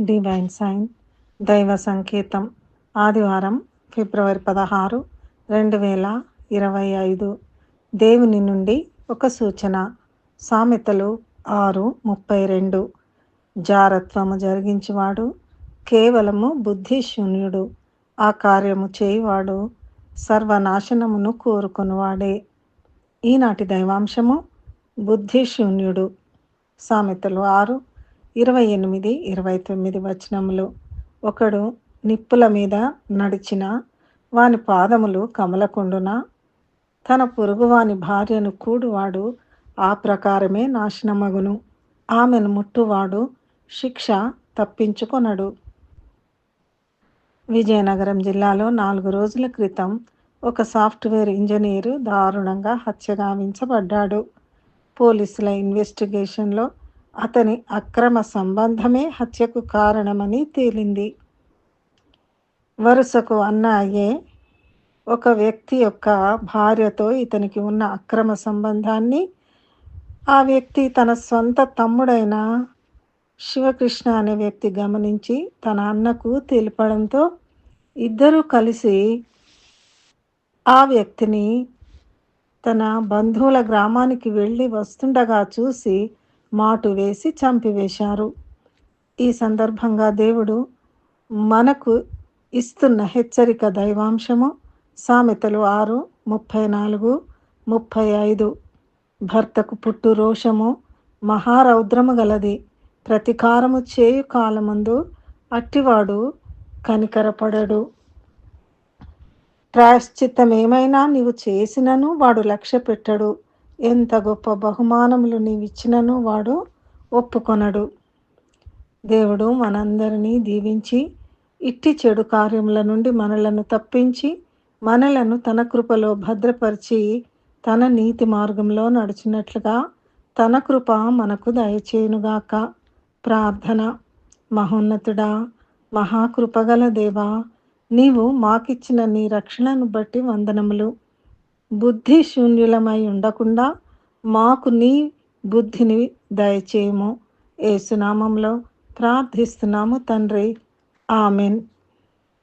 Divine sign దైవ సంకేతం ఆదివారం ఫిబ్రవరి పదహారు రెండు వేల ఇరవై ఐదు. దేవుని నుండి ఒక సూచన. సామెతలు ఆరు ముప్పై రెండు. జారత్వము జరిగించేవాడు కేవలము బుద్ధిశూన్యుడు. ఆ కార్యము చేయువాడు సర్వనాశనమును కోరుకునివాడే. ఈనాటి దైవాంశము బుద్ధిశూన్యుడు. సామెతలు ఆరు ఇరవై ఎనిమిది ఇరవై తొమ్మిది వచనములు. ఒకడు నిప్పుల మీద నడిచిన వాని పాదములు కమలకుండున? తన పొరుగువాని భార్యను కూడువాడు ఆ ప్రకారమే నాశనమగును. ఆమెను ముట్టువాడు శిక్ష తప్పించుకొనడు. విజయనగరం జిల్లాలో నాలుగు రోజుల క్రితం ఒక సాఫ్ట్వేర్ ఇంజనీరు దారుణంగా హత్యగావించబడ్డాడు పోలీసుల ఇన్వెస్టిగేషన్లో అతని అక్రమ సంబంధమే హత్యకు కారణమని తేలింది. వరుసకు అన్న అయ్యే ఒక వ్యక్తి యొక్క భార్యతో ఇతనికి ఉన్న అక్రమ సంబంధాన్ని ఆ వ్యక్తి తన సొంత తమ్ముడైన శివకృష్ణ అనే వ్యక్తి గమనించి తన అన్నకు తెలిపడంతో ఇద్దరూ కలిసి ఆ వ్యక్తిని తన బంధువుల గ్రామానికి వెళ్ళి వస్తుండగా చూసి మాటు వేసి చంపివేశారు. ఈ సందర్భంగా దేవుడు మనకు ఇస్తున్న హెచ్చరిక దైవాంశము సామెతలు ఆరు ముప్పై నాలుగు ముప్పై ఐదు. భర్తకు పుట్టు రోషము మహారౌద్రము గలది. ప్రతికారము చేయు కాలమందు అట్టివాడు కనికరపడడు. ప్రాయశ్చిత్తమేమైనా నీవు చేసినను వాడు లక్ష్య పెట్టడు ఎంత గొప్ప బహుమానములు నీవిచ్చినను వాడు ఒప్పుకొనడు. దేవుడు మనందరినీ దీవించి ఇట్టి చెడు కార్యముల నుండి మనలను తప్పించి మనలను తన కృపలో భద్రపరిచి తన నీతి మార్గంలో నడిచినట్లుగా తన కృప మనకు దయచేయునుగాక. ప్రార్థన. మహోన్నతుడా మహాకృపగల దేవా నీవు మాకిచ్చిన నీ రక్షణను బట్టి వందనములు. బుద్ధి శూన్యులమై ఉండకుండా మాకు నీ బుద్ధిని దయచేయము. ఏసునామంలో ప్రార్థిస్తున్నాము తండ్రి. ఆమెన్.